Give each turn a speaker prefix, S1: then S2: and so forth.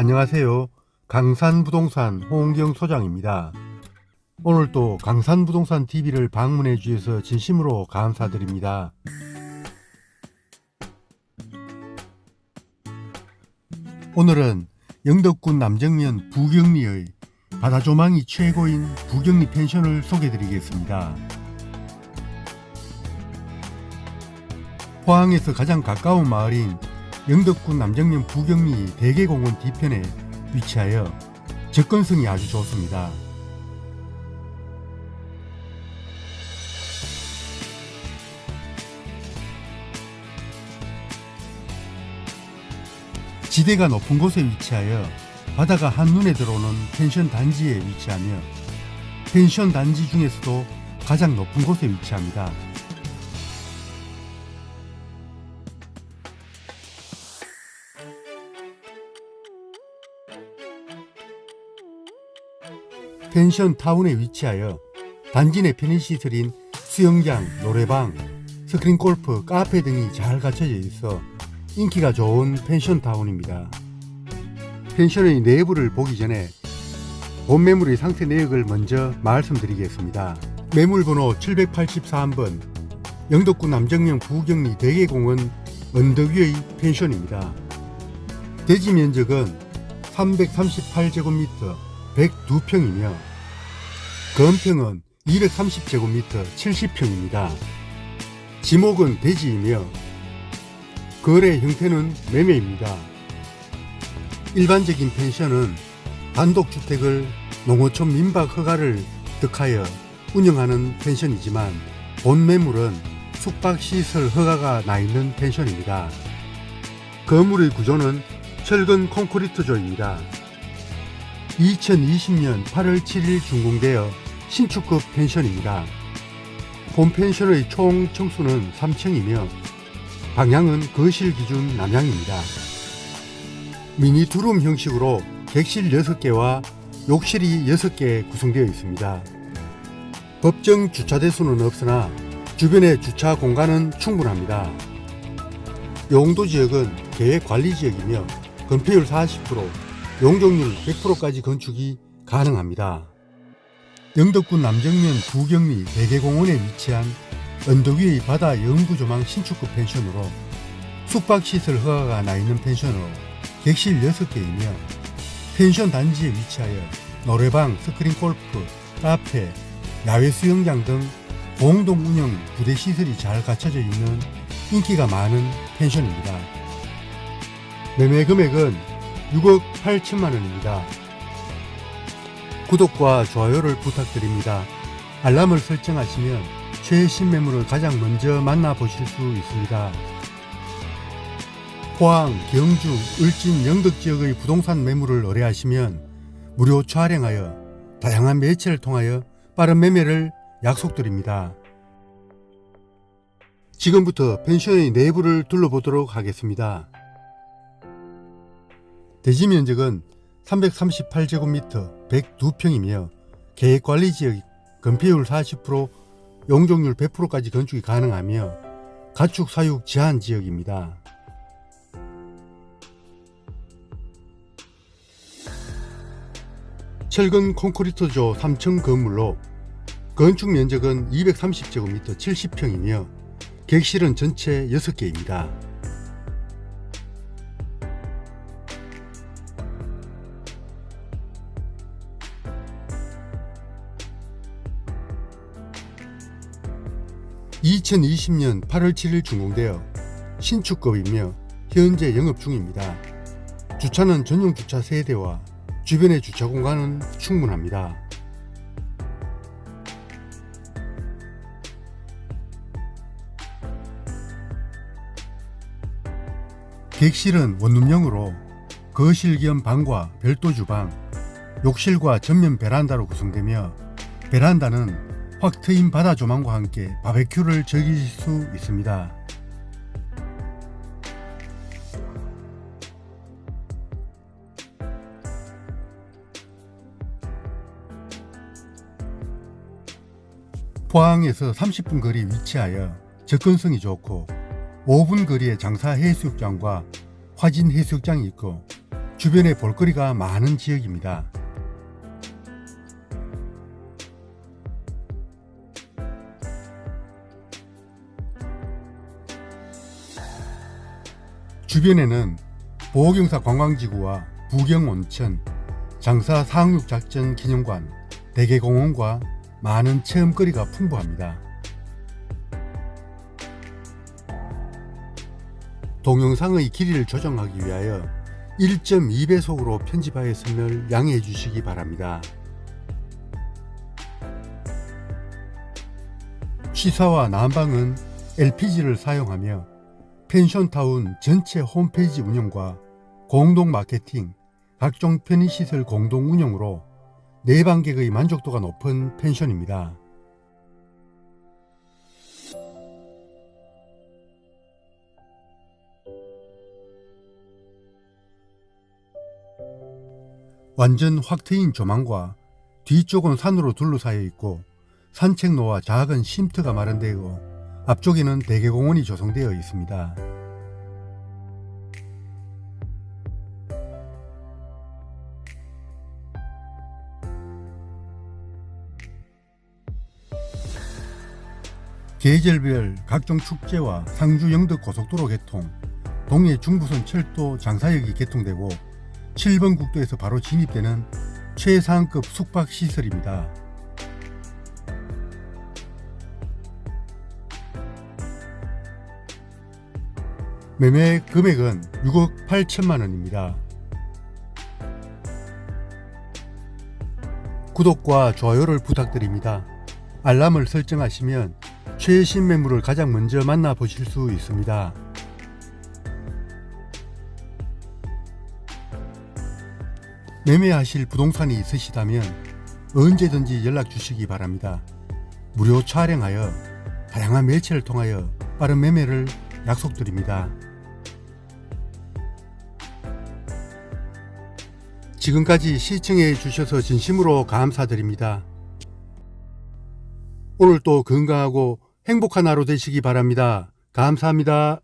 S1: 안녕하세요. 강산부동산 홍경 소장입니다. 오늘도 강산부동산 TV를 방문해 주셔서 진심으로 감사드립니다. 오늘은 영덕군 남정면 부경리의 바다 조망이 최고인 부경리 펜션을 소개드리겠습니다. 포항에서 가장 가까운 마을인 영덕군 남정면 부경리 대계공원 뒤편에 위치하여 접근성이 아주 좋습니다. 지대가 높은 곳에 위치하여 바다가 한눈에 들어오는 펜션 단지에 위치하며 펜션 단지 중에서도 가장 높은 곳에 위치합니다. 펜션 타운에 위치하여 단지 내 편의시설인 수영장, 노래방, 스크린 골프, 카페 등이 잘 갖춰져 있어 인기가 좋은 펜션 타운입니다. 펜션의 내부를 보기 전에 본 매물의 상세 내역을 먼저 말씀드리겠습니다. 매물 번호 783번 영덕구 남정면 부경리 대계공원 언덕 위의 펜션입니다. 대지 면적은 338제곱미터 102평이며 건평은 230제곱미터 70평입니다. 지목은 대지이며 거래 형태는 매매입니다. 일반적인 펜션은 단독주택을 농어촌 민박 허가를 득하여 운영하는 펜션이지만 본 매물은 숙박시설 허가가 나 있는 펜션입니다. 건물의 구조는 철근 콘크리트조입니다. 2020년 8월 7일 준공되어 신축급 펜션입니다. 본 펜션의 총 층수는 3층이며 방향은 거실 기준 남향입니다. 미니 두룸 형식으로 객실 6개와 욕실이 6개 구성되어 있습니다. 법정 주차 대수는 없으나 주변의 주차 공간은 충분합니다. 용도 지역은 계획 관리 지역이며 건폐율 40%, 용적률 100%까지 건축이 가능합니다. 영덕군 남정면 부경리 대계공원에 위치한 언덕 위의 바다 영구조망 신축급 펜션으로 숙박시설 허가가 나 있는 펜션으로 객실 6개이며 펜션 단지에 위치하여 노래방, 스크린 골프, 카페, 야외 수영장 등 공동 운영 부대 시설이 잘 갖춰져 있는 인기가 많은 펜션입니다. 매매 금액은 6억 8천만 원입니다. 구독과 좋아요를 부탁드립니다. 알람을 설정하시면 최신 매물을 가장 먼저 만나보실 수 있습니다. 포항, 경주, 을진, 영덕 지역의 부동산 매물을 의뢰하시면 무료 촬영하여 다양한 매체를 통하여 빠른 매매를 약속드립니다. 지금부터 펜션의 내부를 둘러보도록 하겠습니다. 대지 면적은 338제곱미터 102평이며 계획관리지역 건폐율 40%, 용적률 100%까지 건축이 가능하며 가축 사육 제한 지역입니다. 철근 콘크리트조 3층 건물로 건축 면적은 230제곱미터 70평이며 객실은 전체 6개입니다. (2020년 8월 7일) 준공되어 신축급이며 현재 영업 중입니다. 주차는 전용 주차 3대와 주변의 주차 공간은 충분합니다. 객실은 원룸형으로 거실 겸 방과 별도 주방, 욕실과 전면 베란다로 구성되며 베란다는 확 트인 바다 조망과 함께 바베큐를 즐길 수 있습니다. 포항에서 30분 거리 위치하여 접근성이 좋고 5분 거리에 장사 해수욕장과 화진 해수욕장이 있고 주변에 볼거리가 많은 지역입니다. 주변에는 보호경사 관광지구와 부경온천, 장사 상륙작전 기념관, 대계공원과 많은 체험거리가 풍부합니다. 동영상의 길이를 조정하기 위하여 1.2배속으로 편집하였음을 양해해 주시기 바랍니다. 취사와 난방은 LPG를 사용하며 펜션타운 전체 홈페이지 운영과 공동 마케팅, 각종 편의시설 공동 운영으로 내방객의 만족도가 높은 펜션입니다. 완전 확 트인 조망과 뒤쪽은 산으로 둘러싸여 있고 산책로와 작은 쉼터가 마련되어 앞쪽에는 대개공원이 조성되어 있습니다. 계절별 각종 축제와 상주 영덕 고속도로 개통, 동해 중부선 철도 장사역이 개통되고 7번 국도에서 바로 진입되는 최상급 숙박 시설입니다. 매매 금액은 6억 8천만 원입니다. 구독과 좋아요를 부탁드립니다. 알람을 설정하시면 최신 매물을 가장 먼저 만나보실 수 있습니다. 매매하실 부동산이 있으시다면 언제든지 연락 주시기 바랍니다. 무료 촬영하여 다양한 매체를 통하여 빠른 매매를 약속드립니다. 지금까지 시청해 주셔서 진심으로 감사드립니다. 오늘도 건강하고 행복한 하루 되시기 바랍니다. 감사합니다.